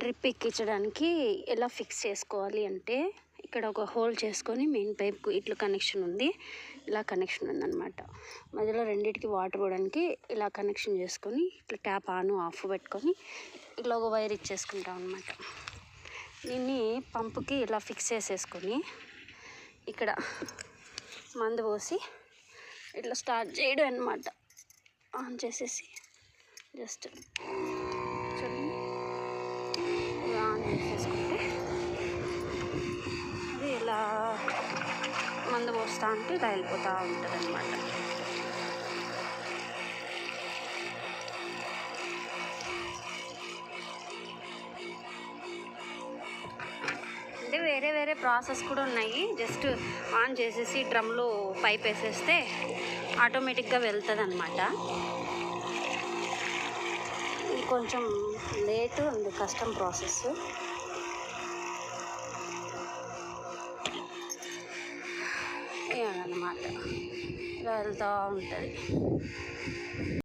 Drip ఎక్కించడానికి ఎలా fix చేసుకోవాలి అంటే ఇక్కడ ఒక హోల్ చేసుకొని మెయిన్ పైప్కు ఇట్లా కనెక్షన్ ఉంది ఇలా కనెక్షన్ ఉందన్నమాట. మధ్యలో రెండింటికి వాటర్ పోవడానికి ఇలా కనెక్షన్ చేసుకొని ఇట్లా ట్యాప్ ఆన్ ఆఫ్ పెట్టుకొని ఇట్లా ఒక వైర్ ఇచ్చేసుకుంటాం అనమాట దీన్ని పంపుకి ఇలా ఫిక్స్ చేసేసుకొని ఇక్కడ మందు పోసి ఇట్లా స్టార్ట్ చేయడం అనమాట ఆన్ చేసేసి జస్ట్ చూడండి. మందు పోస్తూ ఉంటే ఇలా వెళ్ళిపోతూ ఉంటుంది అనమాట అంటే వేరే వేరే ప్రాసెస్ కూడా ఉన్నాయి. జస్ట్ ఆన్ చేసేసి డ్రమ్లో పైప్ వేసేస్తే ఆటోమేటిక్గా వెళ్తుంది అనమాట కొంచెం లేటు అండ్ కష్టం ప్రాసెస్. అన్నమాట ఇలా వెళ్తూ ఉంటుంది.